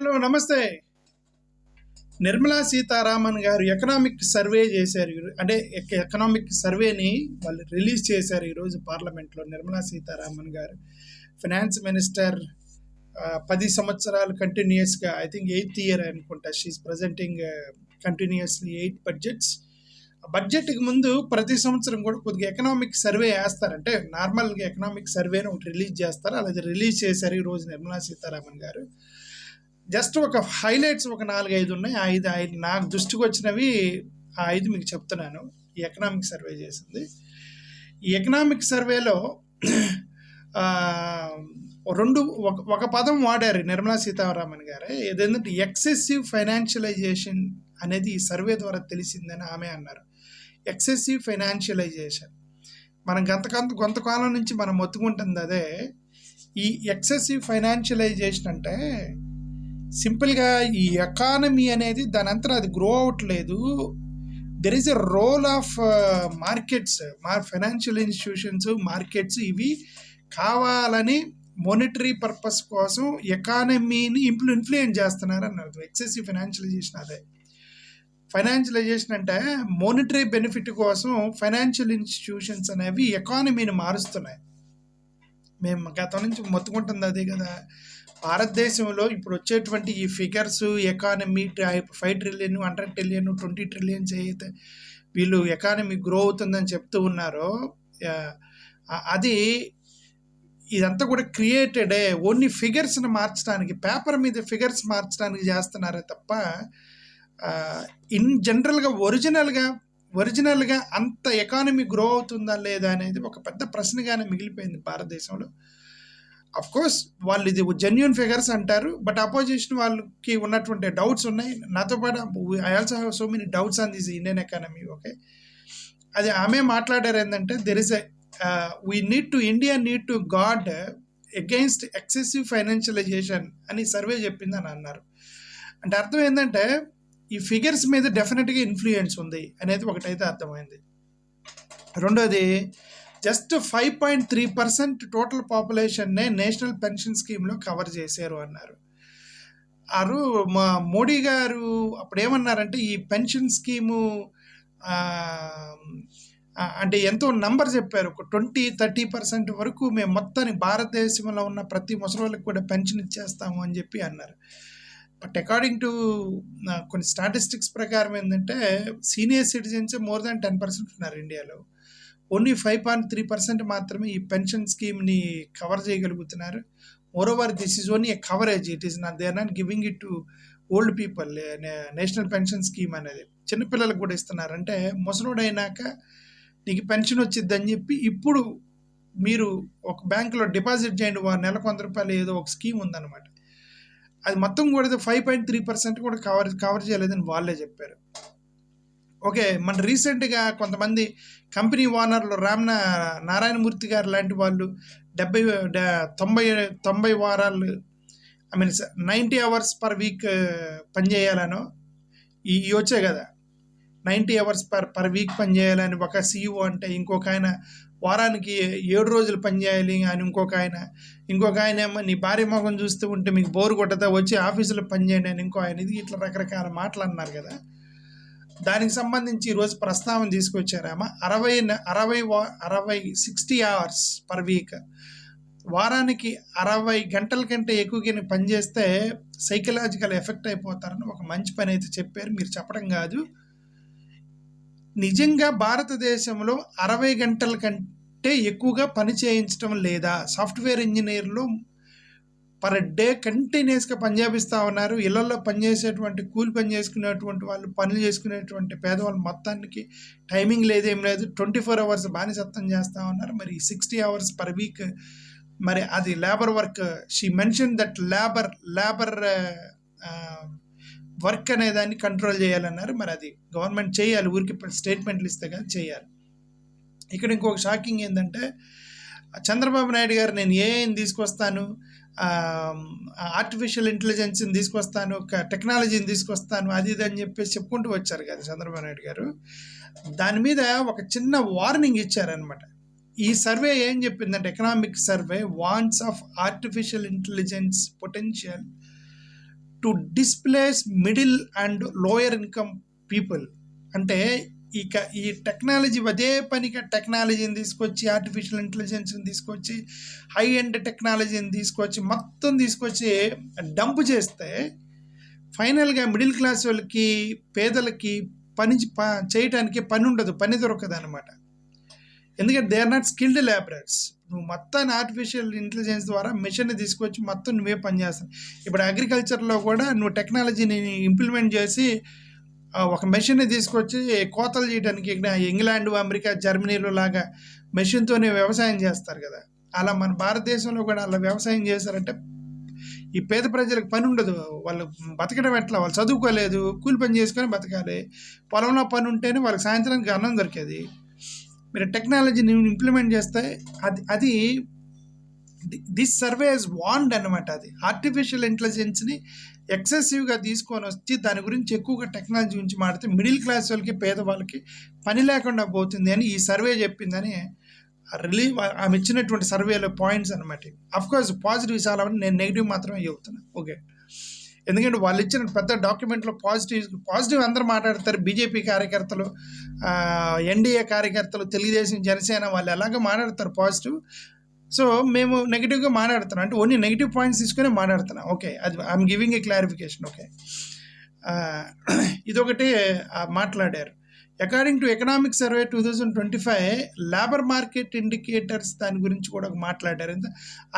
Hello నమస్తే. నిర్మలా సీతారామన్ గారు economic survey చేశారు. అంటే ఎకనామిక్ సర్వేని వాళ్ళు రిలీజ్ చేశారు ఈరోజు పార్లమెంట్లో నిర్మలా సీతారామన్ గారు. ఫినాన్స్ మినిస్టర్ పది సంవత్సరాలు కంటిన్యూస్గా ఐ థింక్ ఎయిత్ ఇయర్ అనుకుంటా she presenting continuously eight budgets బడ్జెట్కి ముందు ప్రతి సంవత్సరం కూడా కొద్దిగా ఎకనామిక్ సర్వే వేస్తారంటే నార్మల్గా ఎకనామిక్ సర్వేని ఒకటి రిలీజ్ చేస్తారు. అలాగే రిలీజ్ చేశారు ఈరోజు నిర్మలా సీతారామన్ గారు. జస్ట్ ఒక హైలైట్స్ ఒక నాలుగు ఐదు ఉన్నాయి. ఆ ఐదు ఐదు నాకు దృష్టికి వచ్చినవి ఆ ఐదు మీకు చెప్తున్నాను. ఈ ఎకనామిక్ సర్వే చేసింది. ఈ ఎకనామిక్ సర్వేలో రెండు ఒక ఒక పదం వాడారు నిర్మలా సీతారామన్ గారే. ఏదేంటంటే ఎక్సెసివ్ ఫైనాన్షియలైజేషన్ అనేది ఈ సర్వే ద్వారా తెలిసిందని ఆమె అన్నారు. Excessive financialization. మనం గంతకంత కొంతకాలం నుంచి మనం మొత్తుకుంటుంది అదే. ఈ ఎక్సెసివ్ ఫైనాన్షియలైజేషన్ అంటే సింపుల్గా ఈ ఎకానమీ అనేది దాని అంతా అది గ్రో అవ్వట్లేదు. There is a role of markets మా ఫైనాన్షియల్ ఇన్స్టిట్యూషన్స్ మార్కెట్స్ ఇవి కావాలని మోనిటరీ పర్పస్ కోసం ఎకానమీని ఇంప్లు ఇన్ఫ్లుయెన్స్ చేస్తున్నారు అన్నారు ఎక్సెసివ్ ఫైనాన్షియలైజేషన్ అదే. ఫైనాన్షియలైజేషన్ అంటే మోనిటరీ బెనిఫిట్ కోసం ఫైనాన్షియల్ ఇన్స్టిట్యూషన్స్ అనేవి ఎకానమీని మారుస్తున్నాయి. మేము గతం నుంచి మొత్తుకుంటుంది అదే కదా. భారతదేశంలో ఇప్పుడు వచ్చేటువంటి ఈ figures economy five trillion hundred trillion twenty trillions అయితే వీళ్ళు ఎకానమీ గ్రో అవుతుందని చెప్తూ ఉన్నారో అది ఇదంతా కూడా క్రియేటెడే ఓన్లీ ఫిగర్స్ని మార్చడానికి పేపర్ మీద ఫిగర్స్ మార్చడానికి చేస్తున్నారే తప్ప ఇన్ జనరల్గా ఒరిజినల్గా ఒరిజినల్గా అంత ఎకానమీ గ్రో అవుతుందా లేదా అనేది ఒక పెద్ద ప్రశ్నగానే మిగిలిపోయింది భారతదేశంలో. అఫ్ కోర్స్ వాళ్ళు ఇది జెన్యున్ ఫిగర్స్ అంటారు బట్ అపోజిషన్ వాళ్ళకి ఉన్నటువంటి డౌట్స్ ఉన్నాయి. నాతో పాటు I also have so many doubts on this Indian economy okay అది ఆమె మాట్లాడారు ఏంటంటే there is a we need to India need to guard against excessive financialization అని సర్వే చెప్పింది అని అన్నారు. అంటే అర్థం ఏంటంటే ఈ ఫిగర్స్ మీద డెఫినెట్గా ఇన్ఫ్లుయెన్స్ ఉంది అనేది ఒకటైతే అర్థమైంది. రెండోది just five point three percent total పాపులేషన్నే national pension స్కీమ్లో కవర్ చేశారు అన్నారు. అరు మా మోడీ గారు అప్పుడు ఏమన్నారంటే ఈ పెన్షన్ స్కీము అంటే ఎంతో నంబర్ చెప్పారు. ఒక ట్వంటీ థర్టీ పర్సెంట్ వరకు మేము మొత్తానికి భారతదేశంలో ఉన్న ప్రతి ముసలి కూడా పెన్షన్ ఇచ్చేస్తాము అని చెప్పి అన్నారు. బట్ అకార్డింగ్ టు కొన్ని స్టాటిస్టిక్స్ ప్రకారం ఏంటంటే senior citizens more than ten percent ఉన్నారు ఇండియాలో. Only five point three percent మాత్రమే ఈ పెన్షన్ స్కీమ్ని కవర్ చేయగలుగుతున్నారు. More over this is only a coverage it is not they are not giving it to old people national pension scheme అనేది. చిన్నపిల్లలకు కూడా ఇస్తున్నారు అంటే ముసలోడు నీకు పెన్షన్ వచ్చిద్దని చెప్పి ఇప్పుడు మీరు ఒక బ్యాంకులో డిపాజిట్ చేయండి వా- నెలకు వంద రూపాయలు ఏదో ఒక స్కీమ్ ఉందన్నమాట. అది మొత్తం కూడా ఫైవ్ పాయింట్ త్రీ పర్సెంట్ కూడా కవర్ కవర్ చేయలేదని వాళ్ళే చెప్పారు. ఓకే మన రీసెంట్గా కొంతమంది కంపెనీ ఓనర్లు రామన నారాయణమూర్తి గారు లాంటి వాళ్ళు డెబ్బై డ- తొంభై తొంభై వారాలు I mean ninety hours per week పనిచేయాలనో ఈ ఇవి వచ్చాయి కదా ninety hours per per week పనిచేయాలని ఒక సీఈఓ అంటే ఇంకొక ఆయన వారానికి ఏడు రోజులు పనిచేయాలి అని ఇంకొక ఆయన ఇంకొక ఆయన ఏమో నీ భార్య మొఖం చూస్తూ ఉంటే మీకు బోరు కొట్టదా వచ్చి ఆఫీసులో పనిచేయండి అని ఇంకో ఆయన ఇది ఇట్లా రకరకాల మాటలు అన్నారు కదా. దానికి సంబంధించి ఈరోజు ప్రస్తావన తీసుకొచ్చారామా అరవై అరవై వా- అరవై సిక్స్టీ అవర్స్ పర్ వీక్ వారానికి అరవై గంటల కంటే ఎక్కువగా పనిచేస్తే సైకలాజికల్ ఎఫెక్ట్ అయిపోతారని ఒక మంచి పని అయితే చెప్పారు. మీరు చెప్పడం కాదు. నిజంగా భారతదేశంలో అరవై గంటల కంటే ఎక్కువగా పని చేయించడం లేదా సాఫ్ట్వేర్ ఇంజనీర్లు పర్ డే కంటిన్యూస్గా పనిచేపిస్తూ ఉన్నారు. ఇళ్ళలో పనిచేసేటువంటి కూలి పని చేసుకునేటువంటి వాళ్ళు పనులు చేసుకునేటువంటి పేదవాళ్ళు మొత్తానికి టైమింగ్ లేదేం లేదు. ట్వంటీ ఫోర్ అవర్స్ బానిసత్వం చేస్తూ ఉన్నారు. మరి సిక్స్టీ అవర్స్ పర్ వీక్ మరి అది labour work. She mention that labour labour work అనే దాన్ని కంట్రోల్ చేయాలన్నారు. మరి అది గవర్నమెంట్ చేయాలి. ఊరికి స్టేట్మెంట్లు ఇస్తే కానీ చేయాలి. ఇక్కడ ఇంకొక షాకింగ్ ఏంటంటే చంద్రబాబు నాయుడు గారు నేను ఏం తీసుకొస్తాను ఆర్టిఫిషియల్ ఇంటెలిజెన్స్ని తీసుకొస్తాను ఒక టెక్నాలజీని తీసుకొస్తాను అది ఇది అని చెప్పేసి చెప్పుకుంటూ వచ్చారు కదా చంద్రబాబు నాయుడు గారు. దాని మీద ఒక చిన్న వార్నింగ్ ఇచ్చారనమాట ఈ సర్వే ఏం చెప్పిందంటే economic survey warns of artificial intelligence potential to displace middle and lower income people అంటే ఇక ఈ టెక్నాలజీ అదే పనిగా టెక్నాలజీని తీసుకొచ్చి ఆర్టిఫిషియల్ ఇంటెలిజెన్స్ని తీసుకొచ్చి హై ఎండ్ టెక్నాలజీని తీసుకొచ్చి మొత్తం తీసుకొచ్చి డంప్ చేస్తే ఫైనల్గా మిడిల్ క్లాస్ వాళ్ళకి పేదలకి పని ప- చేయటానికి పని ఉండదు పని దొరకదు అనమాట ఎందుకంటే they are not skilled labourers నువ్వు మొత్తాన్ని ఆర్టిఫిషియల్ ఇంటెలిజెన్స్ ద్వారా మిషన్ని తీసుకొచ్చి మొత్తం నువ్వే పని చేస్తాను ఇప్పుడు అగ్రికల్చర్లో కూడా నువ్వు టెక్నాలజీని ఇంప్లిమెంట్ చేసి ఒక మెషిన్ని తీసుకొచ్చి కోతలు చేయడానికి ఇంగ్లాండ్ అమెరికా జర్మనీలో లాగా మెషిన్తోనే వ్యవసాయం చేస్తారు కదా. అలా మన భారతదేశంలో కూడా అలా వ్యవసాయం చేశారంటే ఈ పేద ప్రజలకు పని ఉండదు. వాళ్ళు బతకడం ఎట్లా? వాళ్ళు చదువుకోలేదు కూలి పని చేసుకొని బతకాలి. పొలంలో పని ఉంటేనే వాళ్ళకి సాయంత్రానికి అన్నం దొరికేది. మీరు టెక్నాలజీని ఇంప్లిమెంట్ చేస్తే అది అది దిస్ సర్వే ఇస్ వాండ్ అనమాట అది. ఆర్టిఫిషియల్ ఇంటెలిజెన్స్ని ఎక్సెసివ్గా తీసుకొని వచ్చి దాని గురించి ఎక్కువగా టెక్నాలజీ గురించి మాడితే మిడిల్ క్లాస్ వాళ్ళకి పేదవాళ్ళకి పని లేకుండా పోతుంది అని ఈ సర్వే చెప్పిందని రిలీవ్ ఆమె ఇచ్చినటువంటి సర్వేలో పాయింట్స్ అనమాట కోర్స్ పాజిటివ్ చాలా నేను నెగిటివ్ మాత్రమే చెబుతున్నాను ఓకే ఎందుకంటే వాళ్ళు ఇచ్చిన పెద్ద డాక్యుమెంట్లో పాజిటివ్ పాజిటివ్ అందరూ మాట్లాడతారు. బీజేపీ కార్యకర్తలు ఎన్డీఏ కార్యకర్తలు తెలుగుదేశం జనసేన వాళ్ళు ఎలాగో మాట్లాడతారు పాజిటివ్ సో మేము నెగిటివ్గా మాట్లాడుతున్నాం. అంటే ఓన్లీ నెగిటివ్ పాయింట్స్ తీసుకొని మాట్లాడుతున్నాం. ఓకే అది I'm giving a clarification okay ఇదొకటి మాట్లాడారు. According to economic survey two thousand twenty five labour market indicators దాని గురించి కూడా మాట్లాడారు.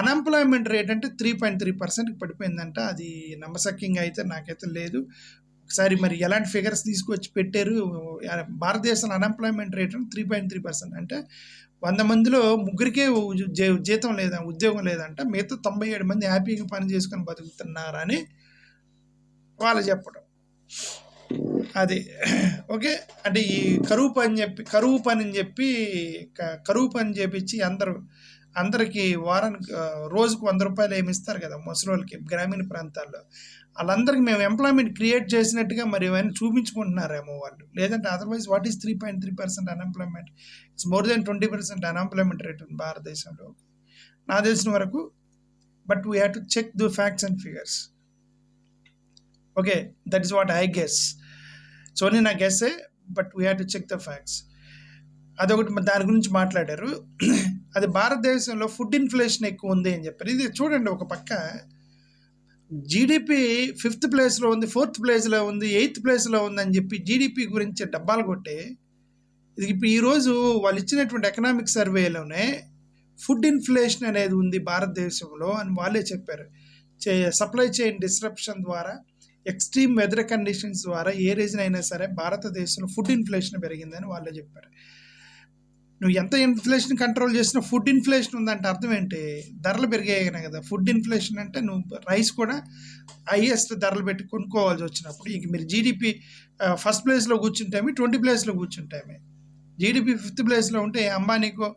అన్ఎంప్లాయ్మెంట్ రేట్ అంటే త్రీ పాయింట్ త్రీ పర్సెంట్కి పడిపోయిందంట. అది నమ్మసక్యంగా అయితే నాకైతే లేదు. ఒకసారి మరి ఎలాంటి ఫిగర్స్ తీసుకొచ్చి పెట్టారు? భారతదేశంలో unemployment rate three point three percent అంటే వంద మందిలో ముగ్గురికే జీతం లేదా ఉద్యోగం లేదంట. మిగతా తొంభై ఏడు మంది హ్యాపీగా పని చేసుకొని బతుకుతున్నారని వాళ్ళు చెప్పడం. అది. ఓకే? అంటే ఈ కరువు పని చెప్పి కరువు పని అని చెప్పి కరువు పని చేపించి అందరూ అందరికీ వారానికి రోజుకు వంద రూపాయలు ఏమి ఇస్తారు కదా ముసలోళ్ళకి గ్రామీణ ప్రాంతాల్లో. వాళ్ళందరికీ మేము ఎంప్లాయ్మెంట్ క్రియేట్ చేసినట్టుగా మరి ఇవన్నీ చూపించుకుంటున్నారేమో వాళ్ళు. లేదంటే otherwise what is three point three percent unemployment it's more than twenty percent unemployment rate ఉంది భారతదేశంలో. నా తెలిసిన వరకు but we have to check the facts and figures okay that is what I guess so నేను నా గెస్సే but we have to check the facts అదొకటి దాని గురించి మాట్లాడారు. అది భారతదేశంలో ఫుడ్ ఇన్ఫ్లేషన్ ఎక్కువ ఉంది అని చెప్పారు. ఇది చూడండి ఒక పక్క. జీడిపి ఫిఫ్త్ ప్లేస్లో ఉంది ఫోర్త్ ప్లేస్లో ఉంది ఎయిత్ ప్లేస్లో ఉంది అని చెప్పి జీడిపి గురించి డబ్బాలు కొట్టి ఇది ఇప్పుడు ఈరోజు వాళ్ళు ఇచ్చినటువంటి ఎకనామిక్ సర్వేలోనే ఫుడ్ ఇన్ఫ్లేషన్ అనేది ఉంది భారతదేశంలో అని వాళ్ళే చెప్పారు. సప్లై చైన్ డిస్రప్షన్ ద్వారా ఎక్స్ట్రీమ్ వెదర్ కండిషన్స్ ద్వారా ఏ రీజన్ అయినా సరే భారతదేశంలో ఫుడ్ ఇన్ఫ్లేషన్ పెరిగిందని వాళ్ళే చెప్పారు. నువ్వు ఎంత ఇన్ఫ్లేషన్ కంట్రోల్ చేసినా ఫుడ్ ఇన్ఫ్లేషన్ ఉందంటే అర్థం ఏంటి? ధరలు పెరిగాయి కదా. ఫుడ్ ఇన్ఫ్లేషన్ అంటే నువ్వు రైస్ కూడా హైయెస్ట్ ధరలు పెట్టి కొనుక్కోవాల్సి వచ్చినప్పుడు ఇంక మీరు జీడిపి ఫస్ట్ ప్లేస్లో కూర్చుంటామే ట్వంటీ ప్లేస్లో కూర్చుంటామే. జీడిపి ఫిఫ్త్ ప్లేస్లో ఉంటే అంబానీకో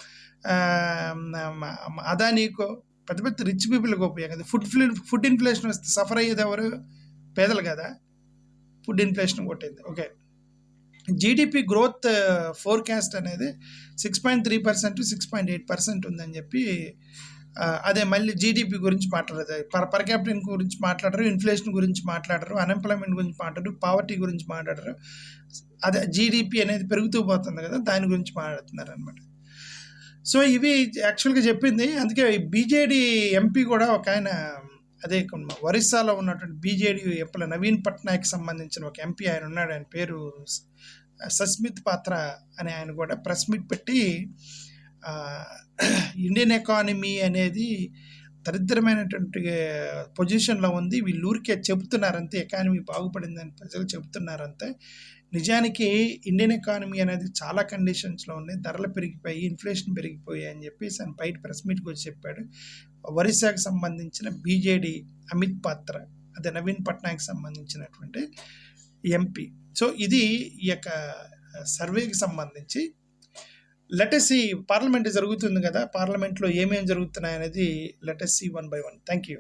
అదానీకో పెద్ద పెద్ద రిచ్ పీపుల్కి ఉపయోగం కదా ఫుడ్ ఫుడ్ ఇన్ఫ్లేషన్ వస్తే సఫర్ అయ్యేది ఎవరు? పేదలు కదా. ఫుడ్ ఇన్ఫ్లేషన్ కొట్టేది. ఓకే జీడిపి గ్రోత్ ఫోర్కాస్ట్ అనేది six point three percent six point eight percent ఉందని చెప్పి అదే మళ్ళీ జీడిపి గురించి మాట్లాడదు. పర్ పర్ క్యాపిటల్ గురించి మాట్లాడరు ఇన్ఫ్లేషన్ గురించి మాట్లాడరు అన్ఎంప్లాయ్మెంట్ గురించి మాట్లాడరు పావర్టీ గురించి మాట్లాడరు. అదే జీడిపి అనేది పెరుగుతూ పోతుంది కదా దాని గురించి మాట్లాడుతున్నారు అనమాట సో ఇవి యాక్చువల్గా చెప్పింది. అందుకే బీజేడీ ఎంపీ కూడా ఒక ఆయన అదే ఒరిస్సాలో ఉన్నటువంటి బీజేడీ ఎప్పుల నవీన్ పట్నాయక్ సంబంధించిన ఒక ఎంపీ ఆయన ఉన్నాడు. ఆయన పేరు సస్మిత్ పాత్ర అనే ఆయన కూడా ప్రెస్ మీట్ పెట్టి ఇండియన్ ఎకానమీ అనేది దరిద్రమైనటువంటి పొజిషన్లో ఉంది. వీళ్ళు ఊరికే చెబుతున్నారంతే ఎకానమీ బాగుపడిందని ప్రజలు చెబుతున్నారంతే. నిజానికి ఇండియన్ ఎకానమీ అనేది చాలా కండిషన్స్లో ఉన్నాయి ధరలు పెరిగిపోయి ఇన్ఫ్లేషన్ పెరిగిపోయాయి అని చెప్పేసి ఆయన బయట ప్రెస్ మీట్కి వచ్చి చెప్పాడు. ఒరిస్సాకు సంబంధించిన బీజేడీ అమిత్ పాత్ర అదే నవీన్ పట్నాయక్ సంబంధించినటువంటి ఎంపీ సో ఇది ఈ యొక్క సర్వేకి సంబంధించి లెటెస్సీ పార్లమెంట్ జరుగుతుంది కదా పార్లమెంట్లో ఏమేమి జరుగుతున్నాయి అనేది let's see one by one thank you